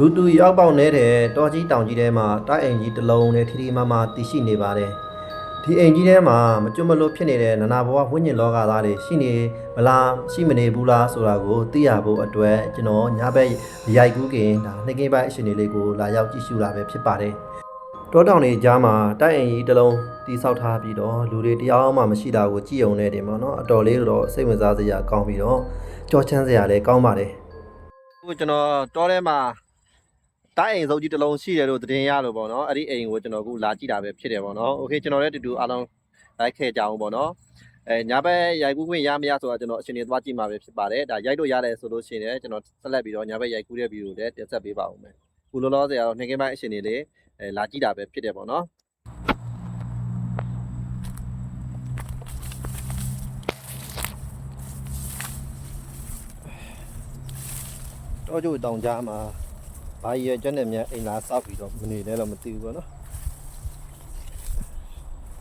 လူတူရောက်ပေါက်နေတဲ့တောကြီးတောင်ကြီးထဲမှာတိုက်အိမ်ကြီးတစ်လုံးနဲ့ထီထီမာမာတည်ရှိနေပါတယ်ဒီအိမ်ကြီးထဲမှာမကျွတ်မလို့ဖြစ်နေတဲ့နနာဘဝဝိညာဉ်လောကသားတွေရှိနေမလားရှိမနေဘူးလားဆိုတာကိုသိရဖို့အတွက်ကျွန်တော်ညဘက်ရိုက်ကူးခင်ဒါနှစ်ကင်းပိုင်းအရှင်တွေလေးကိုလာရောက်ကြည့်ရှုလာပဲဖြစ်ပါတယ်တောတောင်တွေကြားမှာတိုက်အိမ်ကြီးတစ်လုံးတီးဆောက်ထားပြီးတော့လူတွေတရားမှမရှိတာကိုကြည့်ုံနဲ့တင်ပါတော့အတော်လေးတော့စိတ်ဝင်စားစရာကောင်းပြီးတော့ကြောချမ်းစရာလည်းကောင်းပါတယ်အခုကျွန်တော်တောထဲမှာ တိုက်အိမ်စုပ်ကြီးတစ်လုံးရှိတယ်လို့သတင်းရလို့ပေါ့နော်အဲ့ဒီအိမ်ကိုကျွန်တော်အခုလာကြည့်တာပဲဖြစ်တယ်ပေါ့နော်โอเคကျွန်တော်လည်းတူတူအားလုံးလိုက်ခဲ့ကြအောင်ပေါ့နော်အဲညာဘက်ရိုက်ကူးခွင့်ရမရဆိုတာကျွန်တော်အချိန်နေသွားကြည့်မှာပဲဖြစ်ပါတယ်ဒါရိုက်လို့ရတယ်ဆိုလို့ရှိရင်လည်းကျွန်တော်ဆက်လက်ပြီးတော့ညာဘက်ရိုက်ကူးတဲ့ဗီဒီယိုလည်းတင်ဆက်ပေးပါဦးမယ်ခုလောလောဆယ်ကတော့နှစ်ကင်းပိုင်းအချိန်နေလေးအဲလာကြည့်တာပဲဖြစ်တယ်ပေါ့နော်တော့ကျိုးတောင်ကြားမှာ ဘာရည်ကျွမ်းနဲ့မြန်အိမ်လာစောက်ပြီးတော့မနေလဲတော့မသိဘူးပေါ့နော်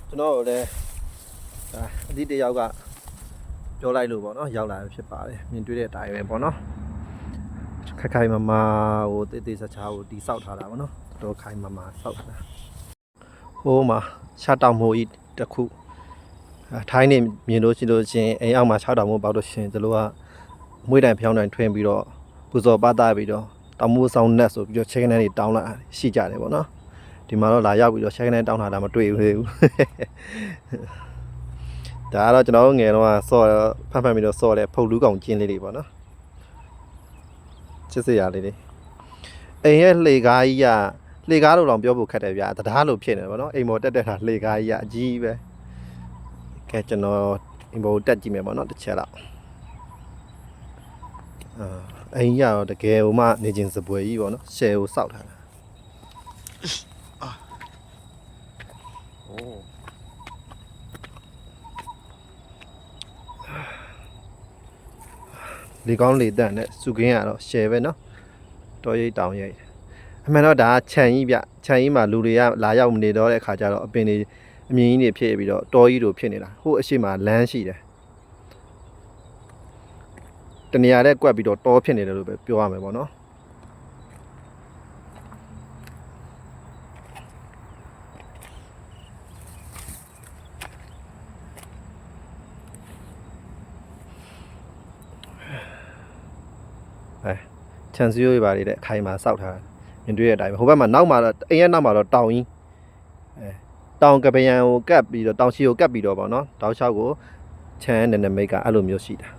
ကျွန်တော်တို့လည်းဒါအဒီတယောက်ကပြောလိုက်လို့ပေါ့နော်ရောက်လာဖြစ်ပါတယ်မြင်တွေ့တဲ့အတိုင်းပဲပေါ့နော်ခက်ခိုင်မမဟိုတေးသေးစချာကိုတီစောက်ထားတာပေါ့နော်တော်ခိုင်မမစောက်ထားတာဟိုးမှာရှားတောင်မိုးဤတစ်ခုအဲထိုင်းနေမြင်လို့ရှိလို့ချင်းအိမ်အောက်မှာ6တောင်မိုးပေါက်လို့ရှင်ဒီလိုကမွေးတိုင်ဖျောင်းတိုင်ထွင်းပြီးတော့ပူဇော်ပသပြီးတော့ တောင်မိုးဆောင်နက်ဆိုပြီးတော့ check in တွေတောင်းလာရှိကြတယ်ပေါ့နော်ဒီမှာတော့လာရောက်ပြီးတော့ check in တောင်းလာတာမတွေ့ဘူးလေဘူးဒါကတော့ကျွန်တော်တို့ငယ်တော့ဆော့ဖတ်ဖတ်ပြီးတော့ဆော့တဲ့ဖုတ်လူးကောင်ကျင်းလေးတွေပေါ့နော်ချစ်စရာလေးတွေအိမ်ရဲ့လှေကားကြီးကလှေကားလို့တော့ပြောဖို့ခက်တယ်ဗျာတရားလို့ဖြစ်နေတယ်ပေါ့နော်အိမ်ပေါ်တက်တက်တာလှေကားကြီးကအကြီးပဲကဲကျွန်တော်အိမ်ပေါ်တက်ကြည့်မယ်ပေါ့နော်တစ်ချက်လောက်အာ အိမ်ကြီးကတော့တကယ်ဟိုမှနေချင်းစပွဲကြီးပေါ့နော်ရှယ်ကိုစောက်ထားတာအိုးလေကောင်းလေတန့်နဲ့စုကင်းကတော့ရှယ်ပဲနော်တော်ရိပ်တောင်ရိပ်အမှန်တော့ဒါခြံကြီးဗျခြံကြီးမှာလူတွေကလာရောက်မနေတော့တဲ့အခါကျတော့အပင်တွေအမြင်ကြီးတွေဖြစ်ပြီးတော့တော်ကြီးတို့ဖြစ်နေတာဟိုအရှိမလမ်းရှိတယ်တ နေရာတဲ့ကွက်ပြီးတော့တောဖြစ်နေတယ်လို့ပဲပြောရမယ်ပေါ့နော်အဲချန်စီယိုတွေပါလေတဲ့အခိုင်မှာစောက်ထားတာမြင်တွေ့တဲ့အတိုင်းပဲဟိုဘက်မှာနောက်မှာတော့အိမ်ရဲ့နောက်မှာတော့တောင်ကြီးအဲတောင်ကပယံကိုကပ်ပြီးတော့တောင်ချီကိုကပ်ပြီးတော့ပေါ့နော်တောက်လျှောက်ကိုချမ်းနဲ့နမိတ်ကအဲ့လိုမျိုးရှိတာ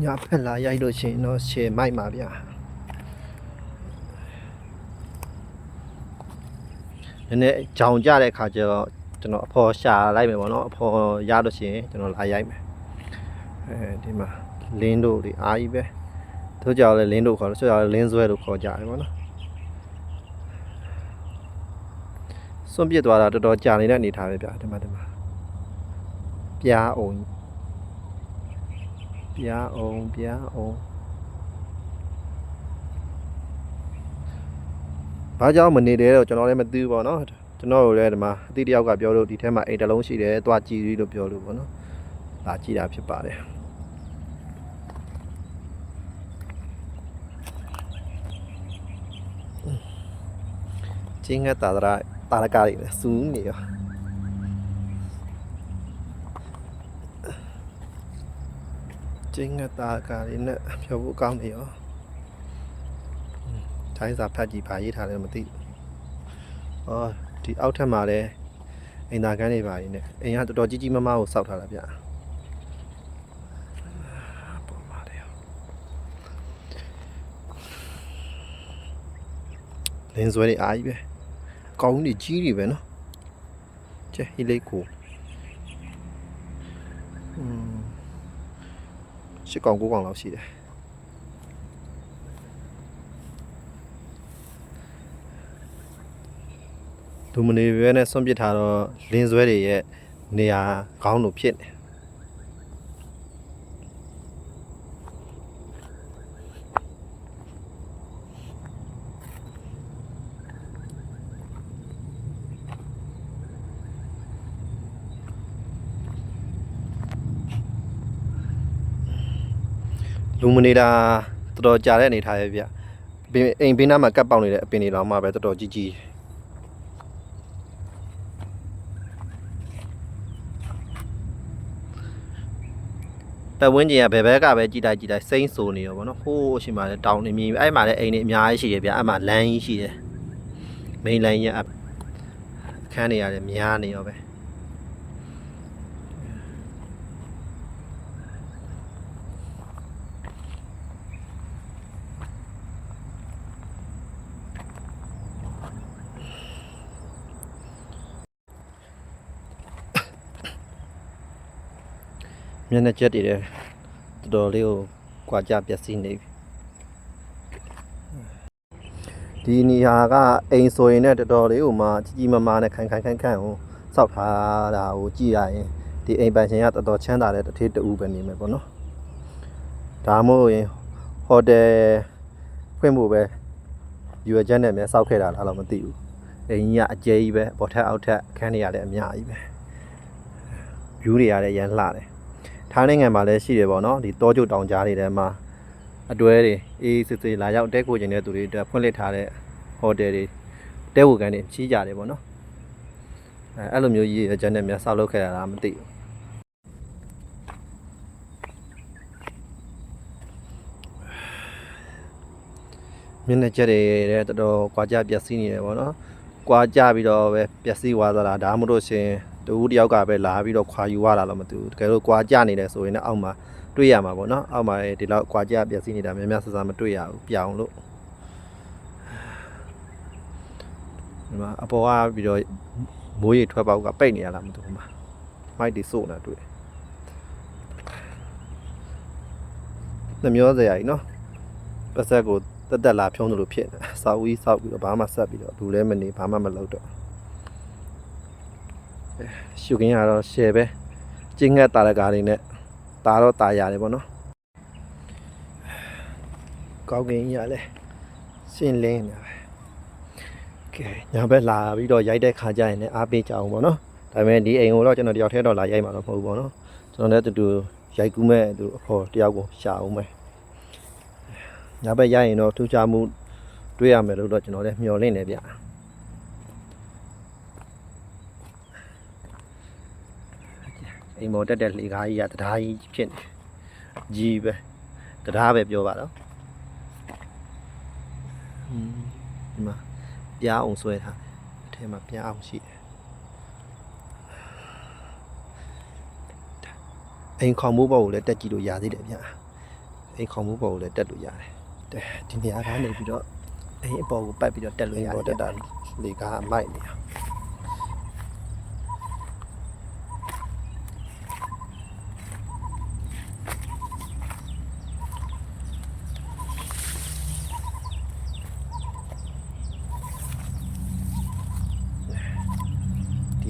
ညာဖက်လာရိုက်လို့ရှိရင်တော့ရှယ်မိုက်ပါဗျာနည်းနည်းကြောင်ကြတဲ့ခါကျတော့ကျွန်တော်အဖော်ရှာလိုက်မယ်ပေါ့နော်အဖော်ရလို့ရှိရင်ကျွန်တော်လာရိုက်မယ်အဲဒီမှာလင်းတို့ဒီအားကြီးပဲတို့ကြောင်လဲလင်းတို့ခေါ်လို့ဆိုကြောင်လဲလင်းဆွဲလို့ခေါ်ကြတယ်ပေါ့နော်စွန့်ပစ်သွားတာတော်တော်ကြာနေတဲ့အနေထားပဲဗျာဒီမှာဒီမှာပြားအောင် ပြားအောင်ပြားအောင်ဘာကြောင့်မနေတယ်တော့ကျွန်တော်လည်းမသိဘူးပေါ့နော်ကျွန်တော်တို့လည်းဒီမှာအတိတယောက်ကပြောလို့ဒီထဲမှာအိမ်တစ်လုံးရှိတယ်သွားကြည့်ပြီးလို့ပြောလို့ပေါ့နော်လာကြည့်တာဖြစ်ပါတယ်ကျင်းငတ်တာဒရာတာရကားလေးနဲ့စူးနေရော ကျင်းငတ်တာကားလေးနဲ့ပြောဖို့ကောင်းနေရောထိုင်းစာဖတ်ကြည့်ပါရေးထားတယ်မသိဘူး။အော်ဒီအောက်ထပ်မှာလည်းအိမ်သာကန်းတွေပါနေနဲ့အိမ်ကတော်တော်ကြီးကြီးမားမားကိုစောက်ထားတာဗျ။ပေါ်မှာတယ်လင်းဆွဲတွေအားကြီးပဲ။ကောင်းကြီးကြီးတွေပဲနော်။ကျဲဟီလေးကိုอืม ရှစ်ကောင်ကိုးကောင်လောက်ရှိတယ်ဒူမနေပဲနဲ့ဆွန့်ပစ်ထားတော့လင်းဆွဲတွေရဲ့နေရာကောင်းလို့ဖြစ်နေ လူမနေတာတော်တော်ကြာတဲ့အနေထားရဲ့ဗျပင်အိမ်ဘေးနားမှာကပ်ပေါက်နေတဲ့အပင်တွေတော့မှပဲတော်တော်ကြီးကြီးပတ်ဝန်းကျင်ကဘယ်ဘက်ကပဲကြည်တိုက်ကြည်တိုက်စိမ့်ဆူနေရောဗောနော်ဟိုးအရှိမှလည်းတောင်းနေမြင်အဲ့မှာလည်းအိမ်တွေအများကြီးရှိတယ်ဗျအဲ့မှာလမ်းကြီးရှိတယ်မိန်လိုင်းရဲ့အခန်းတွေရတယ်များနေရောပဲ မျက်နှာချက်တွေလည်းတော်တော်လေးကိုကြွာကြပျက်စီးနေပြီဒီနေရာကအိမ်ဆိုရင်လည်းတော်တော်လေးကိုမှကြီးကြီးမားမားနဲ့ခိုင်ခိုင်ခန့်ခန့်ကိုစောက်ထားတာကိုကြည့်ရရင်ဒီအိမ်ပိုင်ရှင်ကတော်တော်ချမ်းသာတဲ့တစ်ထေးတူပဲနေမယ်ပေါ့နော်ဒါမှမဟုတ်ရင်ဟိုတယ်ဖွင့်ဖို့ပဲယူရချက်နဲ့မြန်စောက်ခဲ့တာလားတော့မသိဘူးအိမ်ကြီးကအကျဲကြီးပဲအပေါ်ထက်အောက်ထက်အခန်းတွေရတယ်အများကြီးပဲ view တွေရတယ်ရမ်းလှတယ် ထိုင်းနိုင်ငံမှာလည်းရှိတယ်ပေါ့နော်ဒီတောကျုပ်တောင်ကြားတွေထဲမှာအတွဲတွေအေးစစ်စစ်လာရောက်တဲကိုကျင်တဲ့သူတွေအတွက်ဖွင့်လှစ်ထားတဲ့ဟိုတယ်တွေတဲဝကန်တွေချီးကြတယ်ပေါ့နော်အဲအဲ့လိုမျိုးကြီးအကျန်နဲ့များဆောက်လုပ်ခဲ့ရတာမသိဘူးမျက်နှာချက်တွေတဲ့တော်တော်ကွာကြပျက်စီးနေတယ်ပေါ့နော်ကွာကြပြီးတော့ပဲပျက်စီးသွားသလားဒါမှမဟုတ်ရှင် တူတယောက်ကပဲလာပြီးတော့ခွာယူရတာတော့မသိဘူးတကယ်လို့ကွာကြနေတယ်ဆိုရင်လည်းအောက်မှာတွေ့ရမှာပေါ့နော်အောက်မှာဒီလောက်ကွာကြပျက်စီးနေတာများများဆဆမတွေ့ရဘူးပြောင်းလို့ဒီမှာအပေါ်ကပြီးတော့မိုးရေထွက်ပေါက်ကပိတ်နေရလားမသိဘူးမှာမိုက်တွေစို့နေတာတွေ့နှမျောစရာကြီးနော်ပတ်ဆက်ကိုတက်တက်လာဖြုံးသလိုဖြစ်နေစောက်ဝီးစောက်ပြီးတော့ဘာမှဆက်ပြီးတော့လူလည်းမနေဘာမှမလုပ်တော့ ရှုခင်းရတော့ရှယ်ပဲကျင်းငတ်တာရကားတွေနဲ့တာတော့တာရတယ်ပေါ့နော်ကောင်းကင်ကြီးရလဲရှင်းလင်းနေပဲကဲညာဘက်လာပြီးတော့ရိုက်တဲ့ခါကျရင်လည်းအားပေးကြအောင်ပေါ့နော်ဒါပေမဲ့ဒီအိမ်ကိုတော့ကျွန်တော်တယောက်တည်းတော့လာရိုက်မှာတော့မဟုတ်ဘူးပေါ့နော်ကျွန်တော်လည်းတူတူရိုက်ကူးမဲ့သူအဖော်တယောက်ကိုရှာအောင်မယ်ညာဘက်ရိုက်ရင်တော့ထူးခြားမှုတွေ့ရမယ်လို့တော့ကျွန်တော်လည်းမျှော်လင့်နေဗျ အိမ်မော်တက်တဲ့လေကားကြီးကတရားကြီးဖြစ်နေကြီးပဲတရားပဲပြောပါတော့ဟွန်းဒီမှာပြားအောင်ဆွဲထားအထဲမှာပြားအောင်ရှိတယ်အိမ်ခေါင်မိုးဘော်ကိုလည်းတက်ကြည့်လို့ရသေးတယ်ဗျအိမ်ခေါင်မိုးဘော်ကိုလည်းတက်လို့ရတယ်တဲ့ဒီနေရာကနေပြီးတော့အိမ်အပေါ်ကိုပတ်ပြီးတော့တက်လို့ရတယ်တက်တာလေကားအမိုက်နေ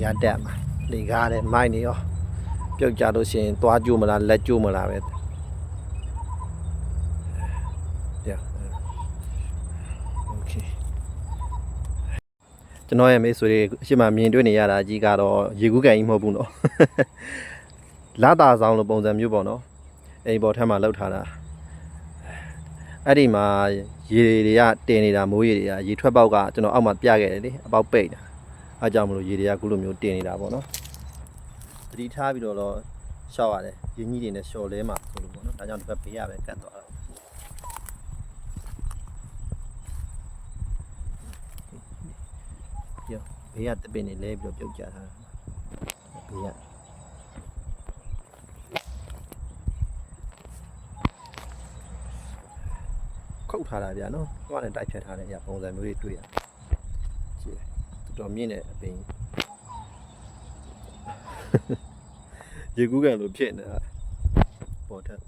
ရတက်မှာလေကားတဲ့မိုက်နေရောပြုတ်ကြလို့ရှိရင်သွားကြိုးမလားလက်ကြိုးမလားပဲကျွန်တော်ရဲ့မိတ်ဆွေတွေအရှိမမြင်တွေ့နေရတာကြီးကတော့ရေကူးကန်ကြီးမဟုတ်ဘူးနော်လာတာဆောင်လိုပုံစံမျိုးပေါ့နော်အိမ်ပေါ်ထက်မှလောက်ထားတာအဲ့ဒီမှာရေတွေကတင်နေတာမိုးရေတွေကရေထွက်ပေါက်ကကျွန်တော်အောက်မှာပြခဲ့တယ်လေအပေါက်ပိတ်တာ အားကြောင့်မလို့ရေတွေကခုလိုမျိုးတင်နေတာပေါ့နော်သတိထားပြီးတော့တော့ရှောက်ရတယ်ရင်းကြီးတွေနဲ့ရှော်လဲမှာဆိုလို့ပေါ့နော်ဒါကြောင့်ဒီဘက်ဘေးရပဲကတ်သွားတော့ကြောဘေးကတပင်နေလဲပြီးတော့ပြုတ်ကြထားတာဘေးကခုတ်ထားတာဗျာနော်ဟိုကလည်းတိုက်ဖြတ်ထားတဲ့အရာပုံစံမျိုးတွေတွေ့ရတယ်ကြည့် တယ်တော်တော်မြင့်တဲ့အပင်ရေကူးကန်လို့ဖြစ်နေတာပေါ်ထက်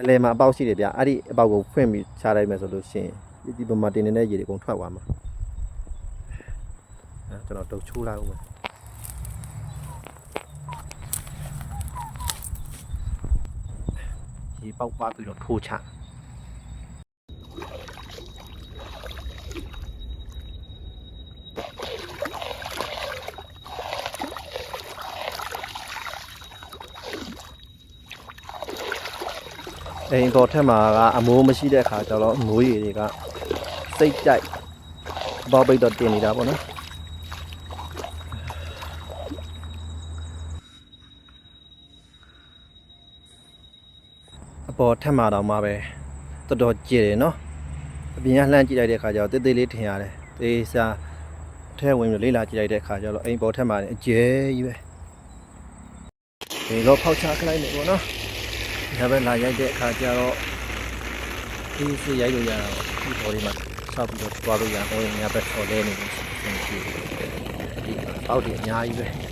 အလဲမှာအပေါက်ရှိတယ်ဗျအဲ့ဒီအပေါက်ကိုဖွင့်ပြီးချလိုက်မယ်ဆိုလို့ရှိရင်ဒီပမာတင်နေတဲ့ရေတွေအကုန်ထွက်သွားမှာအဲကျွန်တော်တုတ်ချိုးလိုက်ဦးမယ်ရေပေါက်သွားပြီးတော့ထိုးချ အိမ်ပေါ်ထက်မှာကအမိုးမရှိတဲ့အခါကျတော့အမိုးရေတွေကစိတ်ကြိုက်ဘောပိတ်တော့တင်နေတာပေါ့နော်အပေါ်ထက်မှာတော့မှပဲတော်တော်ကြည်တယ်နော်အပြင်ကလှမ်းကြည့်လိုက်တဲ့အခါကျတော့တေးသေးလေးထင်ရတယ်တေးစားထဲဝင်ပြီးလေးလာကြည့်လိုက်တဲ့အခါကျတော့အိမ်ပေါ်ထက်မှာအကျဲကြီးပဲဒီတော့ဖောက်ချခလိုက်နေပေါ့နော် ဒါပဲလာရိုက်တဲ့အခါကျတော့ဒီစီရိုက်လို့ရတာပေါ့ဒီပေါ်လေးမှာဆောက်ပြီးတော့တွားလို့ရအောင်ညာဘက်ဆော်လဲနေလို့ရှိရင်ဒီအောက်ဒီအများကြီးပဲ